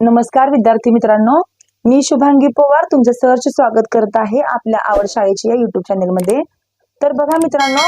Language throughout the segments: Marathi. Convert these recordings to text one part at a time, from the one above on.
नमस्कार विद्यार्थी मित्रांनो. मी शुभांगी पवार तुमचं सहर्ष स्वागत करत आहे आपल्या आवड शाळेच्या या युट्यूब चॅनलमध्ये तर बघा मित्रांनो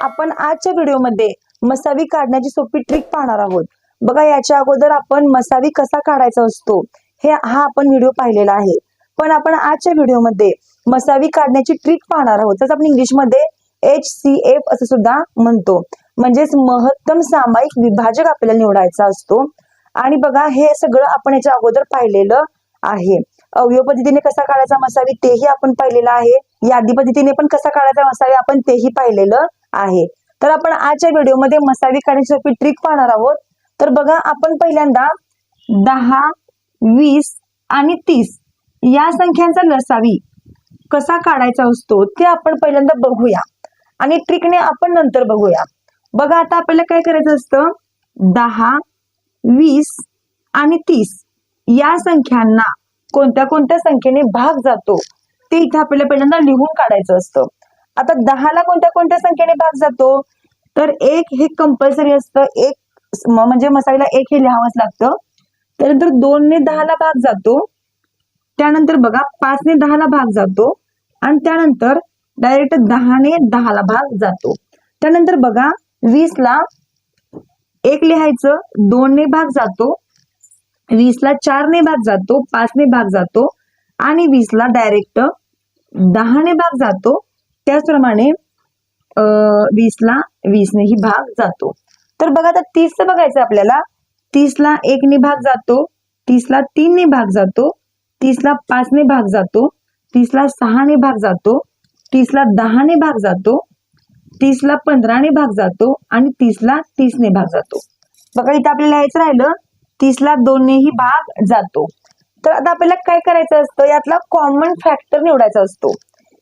आपण आजच्या व्हिडिओमध्ये मसावी काढण्याची सोपी ट्रिक पाहणार आहोत. बघा याच्या अगोदर आपण मसावी कसा काढायचा असतो हे हा आपण व्हिडिओ पाहिलेला आहे. पण आपण आजच्या व्हिडिओमध्ये मसावी काढण्याची ट्रिक पाहणार आहोत. जसं आपण इंग्लिशमध्ये एच सी एफ असं सुद्धा म्हणतो. म्हणजेच महत्तम सामायिक विभाजक आपल्याला निवडायचा असतो. आणि बघा हे सगळं आपण याच्या अगोदर पाहिलेलं आहे. अवयव पद्धतीने कसा काढायचा मसावी तेही आपण पाहिलेलं आहे. यादी पद्धतीने पण कसा काढायचा मसावी आपण तेही पाहिलेलं आहे. तर आपण आजच्या व्हिडिओमध्ये मसावी काढण्याची सोपी ट्रिक पाहणार आहोत. तर बघा आपण पहिल्यांदा दहा वीस आणि तीस या संख्यांचा लसावी कसा काढायचा असतो ते आपण पहिल्यांदा बघूया. आणि ट्रिकने आपण नंतर बघूया. बघा आता आपल्याला काय करायचं असतं? दहा वीस आणि तीस या संख्यांना कोणत्या कोणत्या संख्येने भाग जातो ते इथे आपल्याला पहिल्यांदा लिहून काढायचं असतं. आता दहाला कोणत्या कोणत्या संख्येने भाग जातो? तर एक हे कंपल्सरी असतं एक म्हणजे मसाईला एक हे लिहावंच लागतं. त्यानंतर दोनने दहाला भाग जातो त्यानंतर बघा पाचने दहाला भाग जातो आणि त्यानंतर डायरेक्ट दहाने दहाला भाग जातो. त्यानंतर बघा वीसला एक लिहायचं दोनने भाग जातो वीसला चारने भाग जातो पाचने भाग जातो आणि वीसला डायरेक्ट दहाने भाग जातो. त्याचप्रमाणे अं, वीसला वीसनेही भाग जातो. तर बघा आता तीसचं बघायचं आपल्याला. तीसला एकने भाग जातो तीसला तीनने भाग जातो तीसला पाचने भाग जातो तीसला सहाने भाग जातो तीसला दहाने भाग जातो तीसला पंधराने भाग जातो आणि तीसला तीसने भाग जातो. बघा इथं आपल्याला यायचं राहिलं तीसला दोननेही भाग जातो. तर आता आपल्याला काय करायचं असतं? यातला कॉमन फॅक्टर निवडायचा असतो.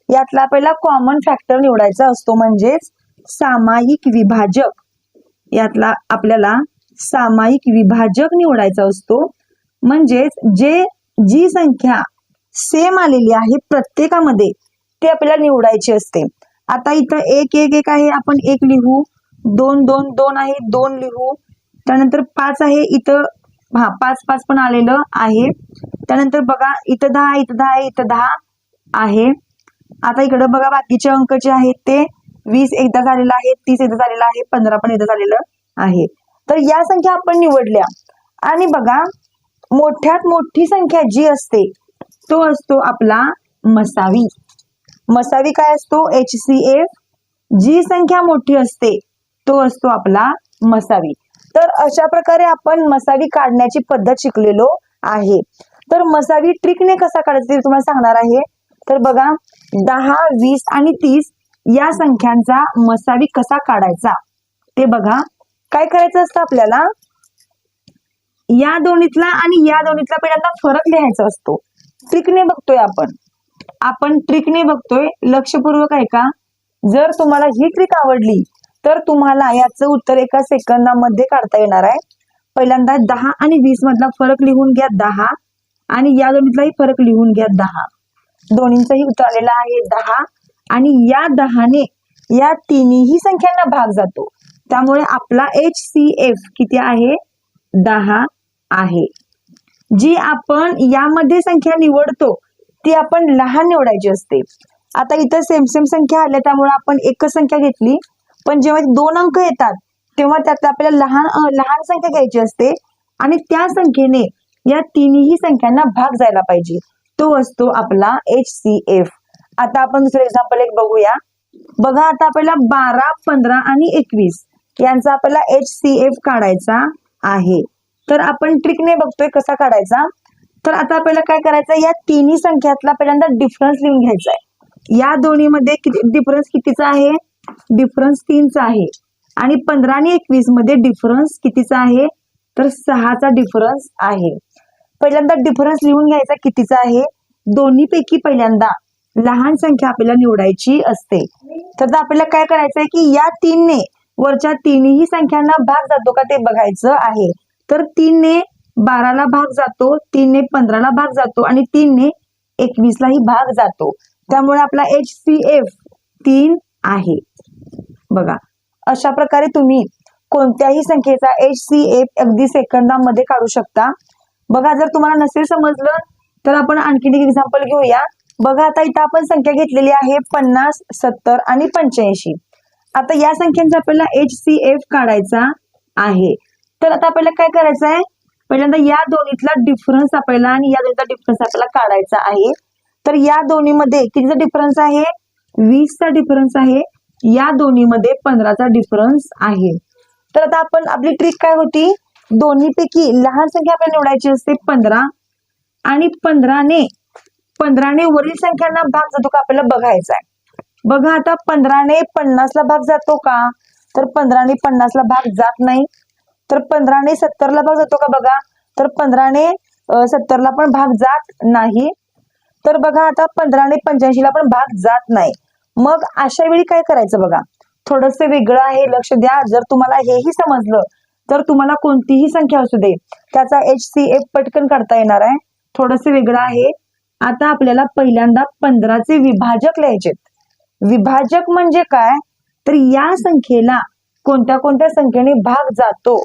यातला आपल्याला कॉमन फॅक्टर निवडायचा असतो म्हणजेच सामायिक विभाजक. यातला आपल्याला सामायिक विभाजक निवडायचा असतो. म्हणजेच जे जी संख्या सेम आलेली आहे प्रत्येकामध्ये ते आपल्याला निवडायची असते. आता इथं एक एक एक आहे. आपण एक लिहू. दोन दोन दोन आहे. दोन लिहू. त्यानंतर पाच आहे. इथं हा पाच पाच पण आलेलं आहे. त्यानंतर बघा इथं दहा इथं दहा आहे इथं दहा आहे. आता इकडं बघा बाकीचे अंक जे आहेत ते वीस एकदा झालेलं आहे तीस एकदा झालेलं आहे पंधरा पण एकदा झालेलं आहे. तर या संख्या आपण निवडल्या. आणि बघा मोठ्यात मोठी संख्या जी असते तो असतो आपला मसावी. मसावी काय असतो? एच सी एफ जी संख्या मोठी असते तो असतो आपला मसावी. तर अशा प्रकारे आपण मसावी काढण्याची पद्धत शिकलेलो आहे. तर मसावी ट्रिकने कसा काढायचा ते तुम्हाला सांगणार आहे. तर बघा दहा वीस आणि तीस या संख्यांचा मसावी कसा काढायचा? ते बघा. काय करायचं असतं आपल्याला? या दोन्हीतला आणि या दोन्हीतला पहिल्यांदा फरक लिहायचा असतो. ट्रिकने बघतोय आपण. आपण ट्रिकने बघतोय. लक्षपूर्वक आहे का जर तुम्हाला ही ट्रिक आवडली तर तुम्हाला याचं उत्तर एका सेकंदामध्ये काढता येणार आहे. पहिल्यांदा दहा आणि वीस मधला फरक लिहून घ्या दहा आणि या दोन्हीतलाही फरक लिहून घ्या दहा. दोन्हींचंही उत्तर आलेलं आहे दहा आणि या दहाने या तिन्ही संख्यांना भाग जातो. त्यामुळे आपला एच सी एफ किती आहे? दहा आहे. जी आपण यामध्ये संख्या निवडतो ती आपण लहान निवडायची असते. आता इथं सेम सेम संख्या आल्या त्यामुळे आपण एकच संख्या घेतली. पण जेव्हा दोन अंक येतात तेव्हा त्यात आपल्याला लहान लहान संख्या घ्यायची असते आणि त्या संख्येने या तिन्ही संख्यांना भाग जायला पाहिजे. तो असतो आपला एच सी एफ आता आपण दुसरं एक्झाम्पल एक बघूया. बघा आता आपल्याला बारा पंधरा आणि एकवीस यांचा आपल्याला एच सी एफ काढायचा आहे. तर आपण ट्रिकने बघतोय कसा काढायचा? तर आता आपल्याला काय करायचं या तिन्ही संख्यातला पहिल्यांदा डिफरन्स लिहून घ्यायचा आहे या दोन्हीमध्ये किती डिफरन्स कितीचा आहे? डिफरन्स तीनचा आहे. आणि पंधरा आणि एकवीसमध्ये डिफरन्स कितीचा आहे? तर सहाचा डिफरन्स आहे. पहिल्यांदा डिफरन्स लिहून घ्यायचा कितीचा आहे? दोन्ही पैकी पहिल्यांदा लहान संख्या आपल्याला निवडायची असते. तर आपल्याला काय करायचं आहे की या तीनने वरच्या तीनही संख्यांना भाग जातो का ते बघायचं आहे. तर तीनने बाराला भाग जातो तीनने पंधराला भाग जातो आणि तीनने एकवीसलाही भाग जातो. त्यामुळे आपला एच सी एफ तीन आहे. बघा अशा प्रकारे तुम्ही कोणत्याही संख्येचा एच सी एफ अगदी सेकंदामध्ये काढू शकता. बघा जर तुम्हाला नसेल समजलं तर आपण आणखीन एक एक्झाम्पल घेऊया. बघा आता इथं आपण संख्या घेतलेली आहे पन्नास सत्तर आणि पंच्याऐंशी. आता या संख्यांचा आपल्याला एच सी एफ काढायचा आहे. तर आता आपल्याला काय करायचं आहे पहिल्यांदा या दोन्हीतला डिफरन्स आपल्याला आणि या दोन्हीचा डिफरन्स आपल्याला काढायचा आहे. तर या दोन्हीमध्ये कितीचा डिफरन्स आहे? वीसचा डिफरन्स आहे. या दोन्हीमध्ये पंधराचा डिफरन्स आहे. तर आता आपण आपली ट्रिक काय होती? दोन्हीपैकी लहान संख्या आपल्याला निवडायची असते पंधरा आणि पंधराने पंधराने वरील संख्यांना भाग जातो का आपल्याला बघायचा आहे. बघा आता पंधराने पन्नासला भाग जातो का? तर पंधराने पन्नासला भाग जात नाही. तर पंधराने सत्तरला भाग जातो का बघा? तर पंधराने सत्तरला पण भाग जात नाही. तर बघा आता पंधराने पंच्याऐंशीला पण भाग जात नाही. मग अशा वेळी काय करायचं बघा? थोडस वेगळं आहे लक्ष द्या. जर तुम्हाला हेही समजलं तर तुम्हाला कोणतीही संख्या असू दे. त्याचा एच सी एफ पटकन काढता येणार आहे. थोडस वेगळं आहे. आता आपल्याला पहिल्यांदा पंधराचे विभाजक लिहायचे विभाजक म्हणजे काय? तर या संख्येला कोणत्या कोणत्या संख्येने भाग जातो?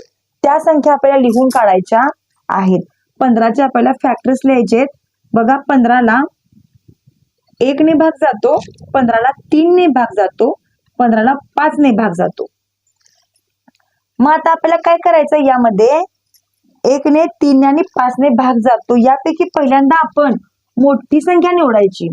त्या संख्या आपल्याला लिहून काढायच्या आहेत. पंधराचे आपल्याला फॅक्टर्स लिहायचे बघा पंधराला एकने भाग जातो पंधराला तीनने भाग जातो पंधराला पाचने भाग जातो. मग आता आपल्याला काय करायचं यामध्ये? एकने तीन आणि पाचने भाग जातो. यापैकी पहिल्यांदा आपण मोठी संख्या निवडायची.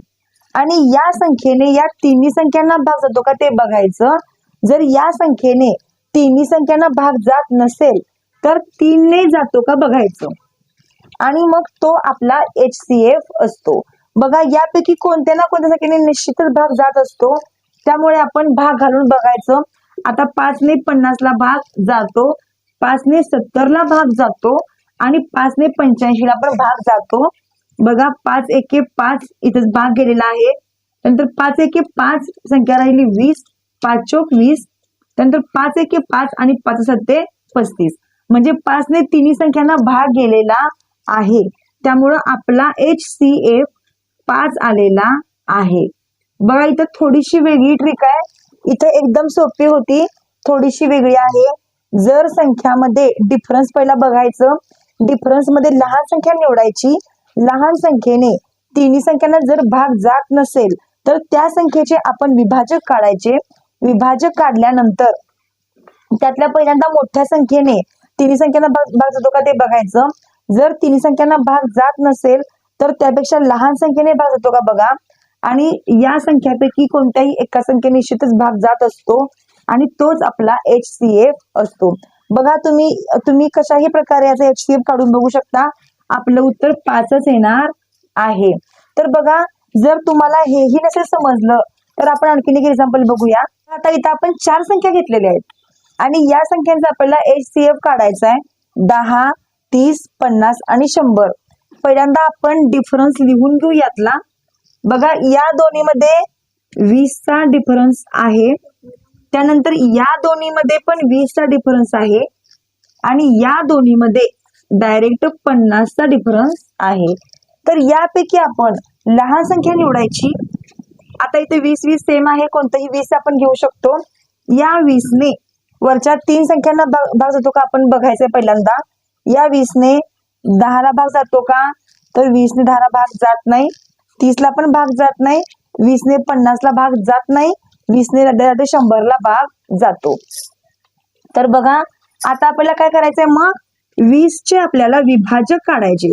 आणि या संख्येने या तिन्ही संख्यांना भाग जातो का ते बघायचं. जर या संख्येने तिन्ही संख्यांना भाग जात नसेल तर तीनने जातो का बघायचं. आणि मग तो आपला एच सी एफ असतो. बघा यापैकी कोणत्या ना कोणत्या संख्येने निश्चितच भाग जात असतो. त्यामुळे आपण भाग घालून बघायचं. आता पाचने पन्नासला भाग जातो. पाचने सत्तरला भाग जातो. आणि पाचने पंच्याऐंशीला पण भाग जातो. बघा पाच एके पाच इथं भाग गेलेला आहे. नंतर पाच एके पाच संख्या राहिली वीस. पाच चोक वीस. त्यानंतर पाच एके पाच आणि पाच सत्ते पस्तीस. म्हणजे पाचने तिन्ही संख्यांना भाग गेलेला आहे. त्यामुळं आपला एच सी एफ पाच आलेला आहे. बघा इथं थोडीशी वेगळी ट्रिक आहे. इथं एकदम सोपी होती. थोडीशी वेगळी आहे. जर संख्यामध्ये डिफरन्स पहिला बघायचं डिफरन्समध्ये लहान संख्या निवडायची लहान संख्येने तिन्ही संख्यांना जर भाग जात नसेल तर त्या संख्येचे आपण विभाजक काढायचे. विभाजक काढल्यानंतर त्यातल्या पहिल्यांदा मोठ्या संख्येने तिन्ही संख्यांना भाग जातो का ते बघायचं. जर तिन्ही संख्यांना भाग जात नसेल तर त्यापेक्षा लहान संख्येने भाग जातो का बघा. आणि या संख्यापैकी कोणत्याही एका संख्ये निश्चितच भाग जात असतो आणि तोच आपला एच सी एफ असतो. बघा तुम्ही तुम्ही कशाही प्रकारे याचा एच सी एफ काढून बघू शकता. आपलं उत्तर पाचच येणार आहे. तर बघा जर तुम्हाला हेही नसेल समजलं तर आपण आणखीन एक एक्झाम्पल बघूया. आता इथं आपण चार संख्या घेतलेल्या आहेत. आणि या संख्यांचा आपल्याला एच सी एफ काढायचा आहे. दहा तीस पन्नास आणि शंभर. पहिल्यांदा आपण डिफरन्स लिहून घेऊ यातला. बघा या दोन्हीमध्ये वीसचा डिफरन्स आहे. त्यानंतर या दोन्हीमध्ये पण वीसचा डिफरन्स आहे. आणि या दोन्हीमध्ये डायरेक्ट पन्नासचा डिफरन्स आहे. तर यापैकी आपण लहान संख्या निवडायची. आता इथे वीस वीस सेम आहे. कोणतंही वीस आपण घेऊ शकतो. या वीसने वरच्या तीन संख्यांना भाग जातो का? आपण बघायचंय पहिल्यांदा. या वीसने दहाला भाग जातो का? तर वीसने दहाला भाग जात नाही. तीसला पण भाग जात नाही. वीसने पन्नासला भाग जात नाही. वीसने शंभरला भाग जातो. तर बघा आता आपल्याला काय करायचंय मग? वीसचे आपल्याला विभाजक काढायचे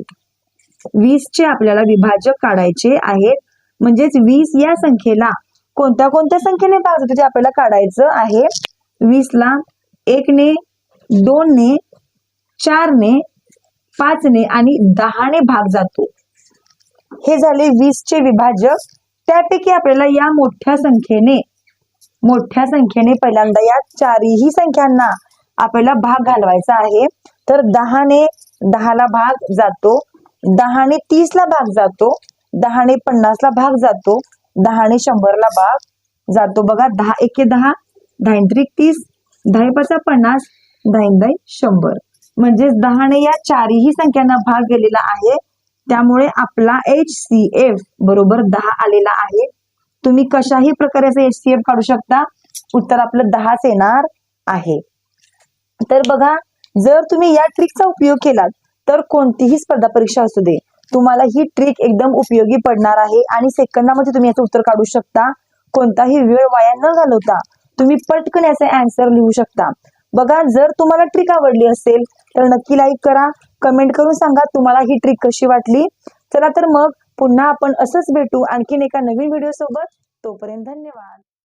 वीसचे आपल्याला विभाजक काढायचे आहेत. म्हणजेच वीस या संख्येला कोणत्या कोणत्या संख्येने भाग जातो ते आपल्याला काढायचं आहे? वीसला एकने दोनने चारने पाचने आणि दहाने भाग जातो. हे झाले वीसचे विभाजक. त्यापैकी आपल्याला या मोठ्या संख्येने मोठ्या संख्येने पहिल्यांदा या चारही संख्यांना आपल्याला भाग घालवायचा आहे. तर दहाने दहाला भाग जातो. दहाने तीसला भाग जातो. दहाने पन्नासला भाग जातो. दहाने शंभरला भाग जातो. बघा दहा एके दहा. दहा त्रिक तीस दहा पाचा पन्नास दहा दाई शंभर. म्हणजेच दहाने या चारही संख्यांना भाग गेलेला आहे. त्यामुळे आपला एच सी एफ बरोबर दहा आलेला आहे. तुम्ही कशाही प्रकारे एच सी एफ काढू शकता? उत्तर आपलं दहाच येणार आहे. तर बघा जर तुम्ही या ट्रिकचा उपयोग केलात तर कोणतीही स्पर्धा परीक्षा असू दे. तुम्हाला ही ट्रिक एकदम उपयोगी पडणार आहे आणि सेकंदामध्ये तुम्ही याचं उत्तर काढू शकता. कोणताही वेळ वाया न घालवता तुम्ही पटकन याचे अँसर लिहू शकता. बघा जर तुम्हाला ट्रिक आवडली असेल तर नक्की लाईक करा. कमेंट करून सांगा तुम्हाला ही ट्रिक कशी वाटली. चला तर मग पुन्हा आपण असंच भेटू आणखीन एका नवीन व्हिडिओ सोबत. तोपर्यंत धन्यवाद.